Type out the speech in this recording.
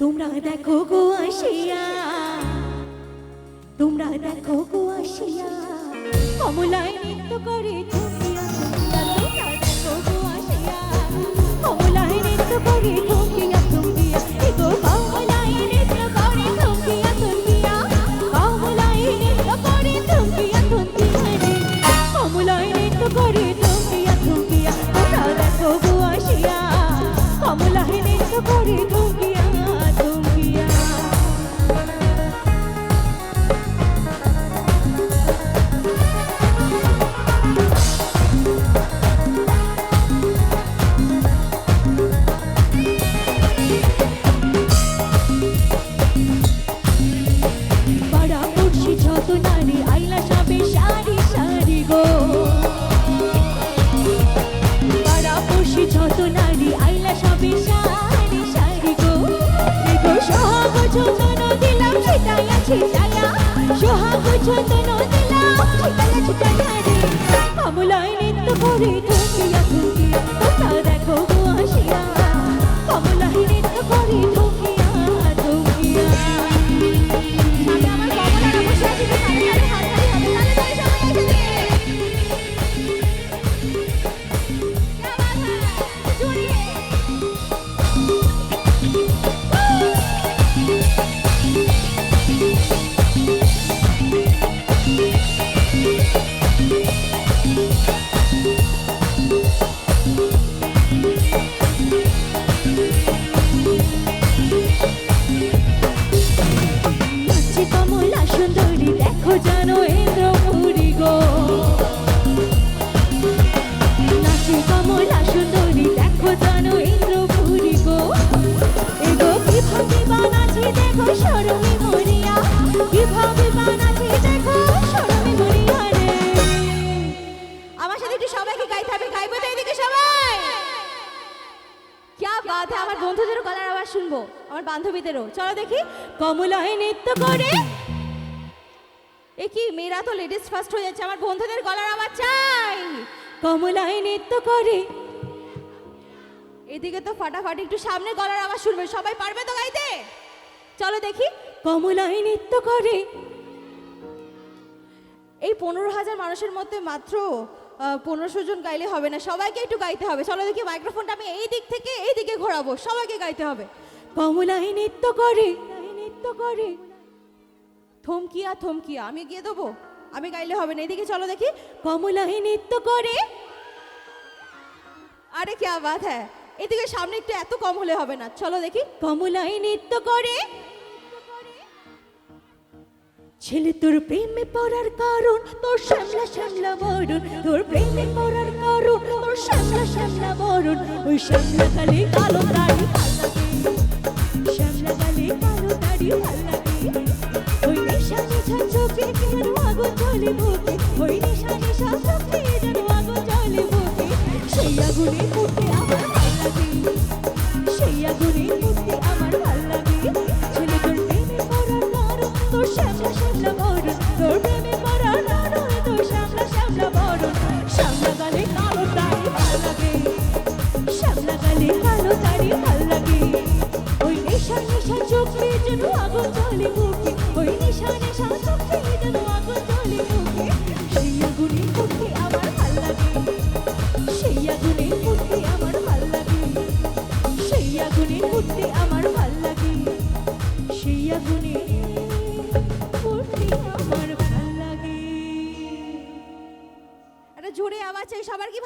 তোমরা দেখো গো আসিয়া, তোমরা দেখো গো আসিয়া, কমলায় নৃত্য করে ঠকিয়া তোমরা দেখো গো আসিয়া, কমলায় নৃত্য করে ছিটাইয়া ছিটাইয়া সোহাগ চন্দন দিলাম ছিটাইয়া ছিটাইয়া রে কমলায় নৃত্য করে ঠকিয়া ঠকিয়া তোমরা দেখো তাই বলতে এদিকে সবাই। ক্যা বাধা আমার বন্ধুদেরও গলার আওয়াজ শুনব। আমার বান্ধবীদেরও। চলো দেখি। কমলায় নৃত্য করে। এ কি মেয়েরা তো লেডিস ফার্স্ট হয়ে যাচ্ছে। আমার বন্ধুদের গলার আওয়াজ চাই। কমলায় নৃত্য করে। এদিকে তো ফাটাফাটি একটু সামনে গলার আওয়াজ শুনবে। সবাই পারবে তো গাইতে? চলো দেখি। কমলায় নৃত্য করে। এই পনেরো হাজার মানুষের মধ্যে মাত্র পনেরোশো জন গাইলে হবে না, সবাইকে একটু গাইতে হবে। চলো দেখি মাইক্রোফোনটা আমি এই দিক থেকে এই দিকে ঘোরাবো, সবাইকে গাইতে হবে। কমলাই নৃত্য করে নৃত্য করে। থমকিয়া থমকিয়া, আমি গিয়ে দেবো? আমি গাইলে হবে না, এদিকে চলো দেখি। কমলাই নৃত্য করে। আরে কে আবাদ হ্যাঁ। এদিকে সামনে একটু এত কম হলে হবে না, চলো দেখি। কমলাই নৃত্য করে। ছেলে, তোর প্রেমে পড়ার কারণ, তোর শ্যামলা শ্যামলা বরণ, তোর প্রেমে পড়ার কারণ, তোর শ্যামলা শ্যামলা বরণ, ওই শ্যামলা কালে কালো দাড়ি শ্যামলা কালে কালো দাড়ি ওই নেশা নেশা চোখে যেন ওই নেশা নেশা চোখে যেন আগুন জ্বলে বুকে সেই আগুনে মুখে আমার সেই আগুনে শ্যামলা শ্যামলা বরণ তোর প্রেমে পড়া নারণ তুই শ্যামলা শ্যামলা বরণ শ্যামলা গালে কালো তারি ভালো লাগে শ্যামলা গালে কালো তারি ভালো লাগে ওই নেশা নেশা চোখে যেন আগুন জ্বলে মুখে আমার ভালো লাগে সেই আগুনে সবার কি